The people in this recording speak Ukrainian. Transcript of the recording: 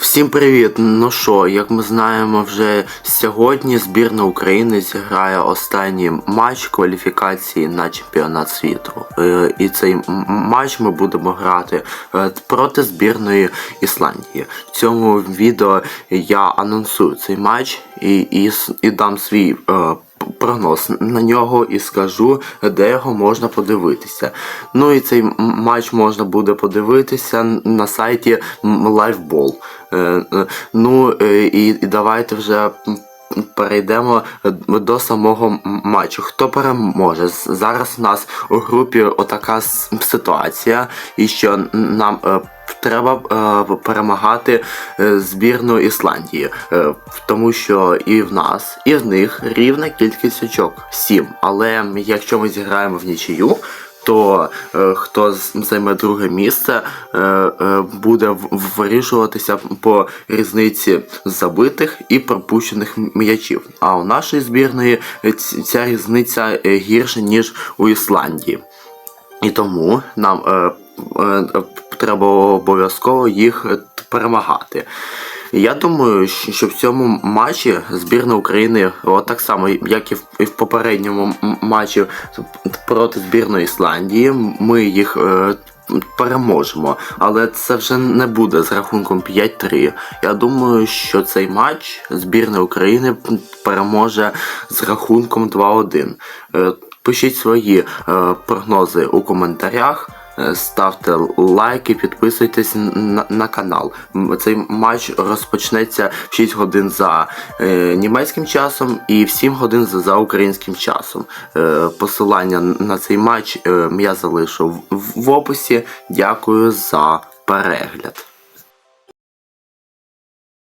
Всім привіт! Ну що, як ми знаємо, вже сьогодні збірна України зіграє останній матч кваліфікації на чемпіонат світу. Е, І цей матч ми будемо грати е, проти збірної Ісландії. В цьому відео я анонсую цей матч і, і, і дам свій. Прогноз на нього і скажу, де його можна подивитися. Ну і цей матч можна буде подивитися на сайті LiveBall. Е, е, Ну е, і, давайте вже перейдемо до самого матчу. Хто переможе? Зараз у нас у групі отака ситуація, і що нам. Треба е, перемагати е, збірну Ісландії, е, тому що і в нас, і в них рівна кількість очок сім. Але якщо ми зіграємо в нічию, то е, хто займе друге місце, е, е, буде вирішуватися по різниці забитих і пропущених м'ячів. А у нашої збірної ця різниця е, гірша ніж у Ісландії. І тому нам е, е, треба обов'язково їх перемагати. Я думаю, що в цьому матчі збірна України, от так само, як і в, і в попередньому матчі проти збірної Ісландії, ми їх е, переможемо. Але це вже не буде з рахунком 5-3. Я думаю, що цей матч збірна України переможе з рахунком 2-1. Е, Пишіть свої е, прогнози у коментарях. Е, Ставте лайки, підписуйтесь на, на канал. Цей матч розпочнеться в 6 годин за е, німецьким часом і в 7 годин за, за українським часом. Е, посилання на цей матч е, я залишу в, в описі. Дякую за перегляд.